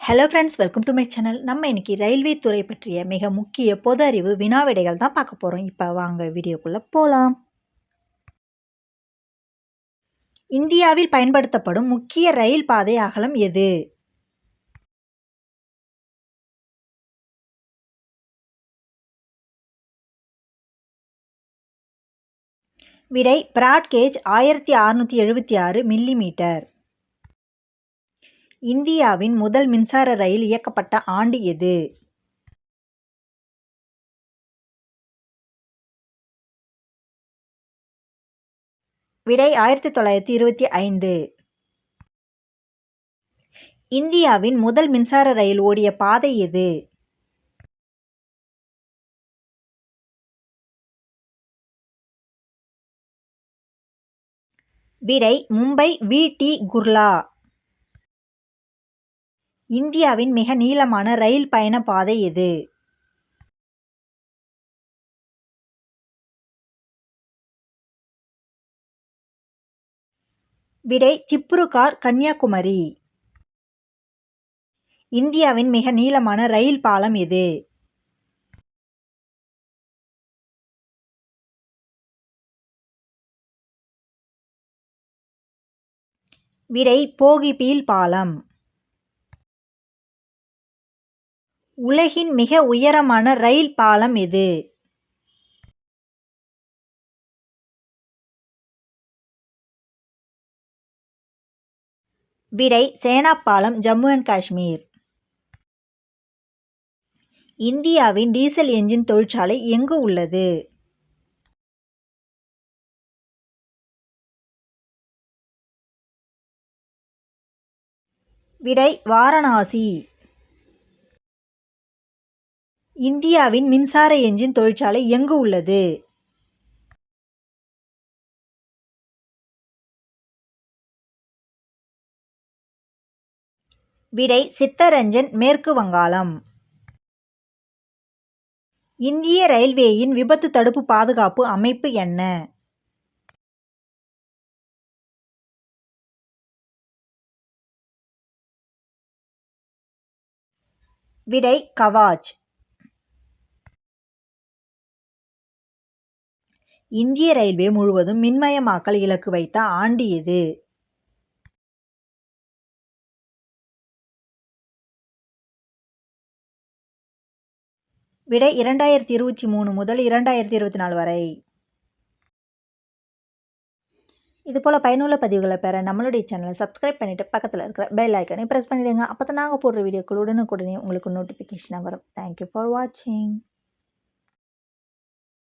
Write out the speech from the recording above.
Hello friends welcome to my channel நம்ம இன்னைக்கு railway துறை பற்றிய மிக முக்கிய பொது அறிவு வினாவிடைகள் தான் பார்க்க போகிறோம் இப்போ வாங்க வீடியோக்குள்ளே போகலாம் இந்தியாவில் பயன்படுத்தப்படும் முக்கிய ரயில் பாதை அகலம் எது? விடை பிராட்கேஜ் ஆயிரத்தி அறுநூற்றி எழுபத்தி ஆறு மில்லிமீட்டர் இந்தியாவின் முதல் மின்சார ரயில் இயக்கப்பட்ட ஆண்டு எது? விடை ஆயிரத்தி தொள்ளாயிரத்தி இருபத்தி ஐந்து. இந்தியாவின் முதல் மின்சார ரயில் ஓடிய பாதை எது? விடை மும்பை வி டி குர்லா. இந்தியாவின் மிக நீளமான ரயில் பயண பாதை எது? விடை திப்ருகார் கன்னியாகுமரி. இந்தியாவின் மிக நீளமான ரயில் பாலம் எது? விடை போகிபீல் பாலம். உலகின் மிக உயரமான ரயில் பாலம் எது? விடை சேனா பாலம் ஜம்மு அண்ட் காஷ்மீர். இந்தியாவின் டீசல் என்ஜின் தொழிற்சாலை எங்கு உள்ளது? விடை வாரணாசி. இந்தியாவின் மின்சார என்ஜின் தொழிற்சாலை எங்கு உள்ளது? விடை சித்தரஞ்சன் மேற்கு வங்காளம். இந்திய ரயில்வேயின் விபத்து தடுப்பு பாதுகாப்பு அமைப்பு என்ன? விடை கவாச் இந்திய ரயில்வே முழுவதும் மின்மயமாக்கல் இலக்கு வைத்த ஆண்டு எது விடை இரண்டாயிரத்தி இருபத்தி மூணு முதல் இரண்டாயிரத்தி இருபத்தி நாலு வரை. இதுபோல் பயனுள்ள பதிவுகளை பெற நம்மளுடைய சேனலை சப்ஸ்கிரைப் பண்ணிவிட்டு பக்கத்தில் இருக்கிற பெல் ஐக்கனை ப்ரெஸ் பண்ணிவிடுங்க அப்போ தான் நாங்கள் போடுற வீடியோக்கள் உடனுக்குடனே உங்களுக்கு நோட்டிஃபிகேஷனாக வரும். தேங்க்யூ ஃபார் வாட்சிங்